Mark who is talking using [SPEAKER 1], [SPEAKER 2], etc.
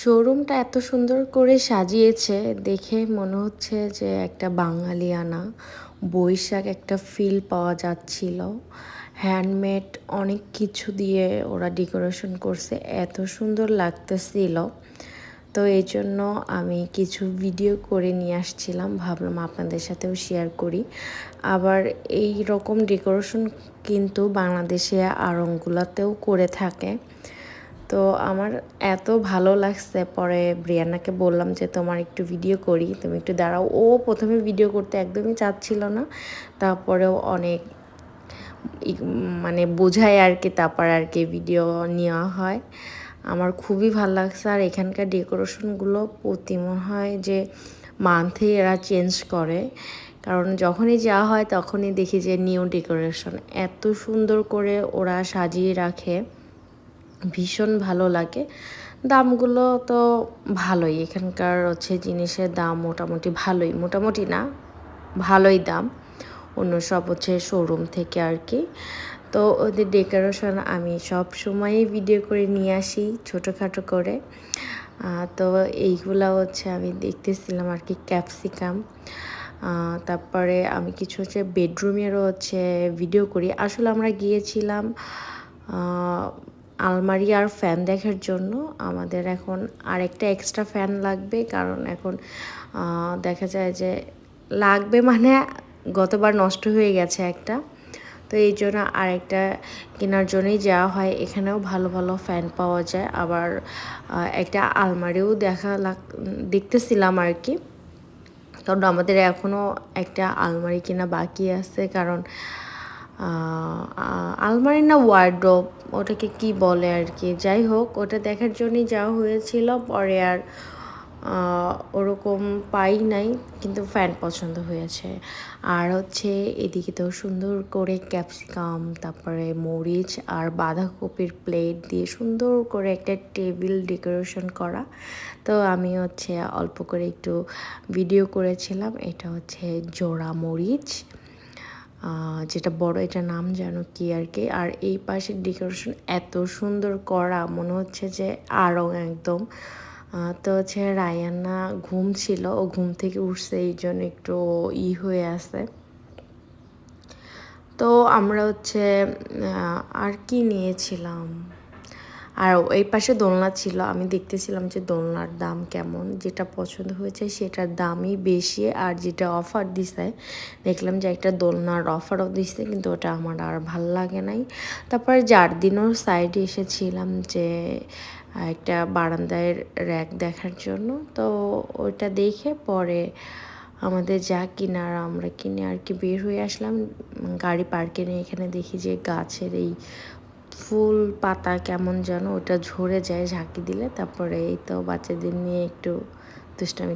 [SPEAKER 1] শোরুমটা এত সুন্দর করে সাজিয়েছে, দেখে মনে হচ্ছে যে একটা বাঙালিয়ানা বৈশাখ একটা ফিল পাওয়া যাচ্ছিল। হ্যান্ডমেড অনেক কিছু দিয়ে ওরা ডেকোরেশন করছে, এত সুন্দর লাগতেছিল। তো এই জন্য আমি কিছু ভিডিও করে নিয়ে আসছিলাম, ভাবলাম আপনাদের সাথেও শেয়ার করি। আবার এই রকম ডেকোরেশন কিন্তু বাংলাদেশে আড়ংগুলাতেও করে থাকে। তো আমার এত ভালো লাগছে। পরে ব্রিয়ানাকে বললাম যে, তোমার একটু ভিডিও করি, তুমি একটু দাঁড়াও। ও প্রথমে ভিডিও করতে একদমই চাচ্ছিল না। তারপরেও অনেক মানে বোঝায় আর কি, তারপর আর কি ভিডিও নেওয়া হয়। আমার খুবই ভালো লাগছে। আর এখানকার ডেকোরেশনগুলো প্রতি মনে হয় যে মান্থে এরা চেঞ্জ করে। কারণ যখনই যাওয়া হয়, তখনই দেখি যে নিউ ডেকোরেশন এত সুন্দর করে ওরা সাজিয়ে রাখে। ভীষণ ভালো লাগে। দামগুলো তো ভালোই। এখানকার হচ্ছে জিনিসের দাম মোটামুটি ভালোই। মোটামুটি না, ভালোই দাম। অন্য সব হচ্ছে শোরুম থেকে আর কি। তো ওদের ডেকোরেশন আমি সব সময়ই ভিডিও করে নিয়ে আসি, ছোটোখাটো করে। তো এইগুলা হচ্ছে আমি দেখতেছিলাম আর কি ক্যাপসিকাম তারপরে আমি কিছু হচ্ছে বেডরুমেরও হচ্ছে ভিডিও করি। আসলে আমরা গিয়েছিলাম আলমারি আর ফ্যান দেখার জন্য আমাদের এখন আরেকটা এক্সট্রা ফ্যান লাগবে। কারণ এখন দেখা যায় যে লাগবে মানে গতবার নষ্ট হয়ে গেছে একটা। তো এই জন্য আরেকটা কেনার জন্যই যাওয়া হয়। এখানেও ভালো ভালো ফ্যান পাওয়া যায়। আবার একটা আলমারিও দেখা লাগ, দেখতেছিলাম আর কি কারণ আমাদের এখনও একটা আলমারি কেনা বাকি আছে। কারণ আলমারি না ওয়ার্ড্রোপ ওটাকে কি বলে আর কি যাই হোক, ওটা দেখার জন্যই যাওয়া হয়েছিল। পরে আর ওরকম পাই নাই, কিন্তু ফ্যান পছন্দ হয়েছে। আর হচ্ছে এদিকে তো সুন্দর করে ক্যাপসিকাম তারপরে মরিচ আর বাঁধাকপির প্লেট দিয়ে সুন্দর করে একটা টেবিল ডেকোরেশন করা। তো আমি হচ্ছে অল্প করে একটু ভিডিও করেছিলাম। এটা হচ্ছে জোড়া মরিচ। যেটা বড় এটা নাম জানো কি আর কি। আর এই পাশের ডেকোরেশন এত সুন্দর করা, মনে হচ্ছে যে আরও একদম। তো হচ্ছে রায়ান্না ঘুম ছিল, ও ঘুম থেকে উঠছে, এই জন্য একটু ই হয়ে আছে। তো আমরা হচ্ছে আর কি নিয়েছিলাম? আর এই পাশে দোলনা ছিল, আমি দেখতেছিলাম যে দোলনার দাম কেমন। যেটা পছন্দ হয়েছে সেটার দামই বেশি আর যেটা অফার দিছে, দেখলাম যে একটা দোলনার অফারও দিছে, কিন্তু ওটা আমার আর ভালো লাগে নাই। তারপরে যার দিনও সাইডে এসেছিলাম যে, একটা বারান্দায় র্যাক দেখার জন্য। তো ওইটা দেখে পরে আমাদের যা কিনার আমরা কিনে আর কি বের হয়ে আসলাম। গাড়ি পার্কে নিয়ে এখানে দেখি যে গাছের এই ফুল পাতা কেমন যেন ওটা ঝরে যায় ঝাঁকি দিলে, তারপরে এই তো বাচ্চাদের নিয়ে একটু দুষ্টামি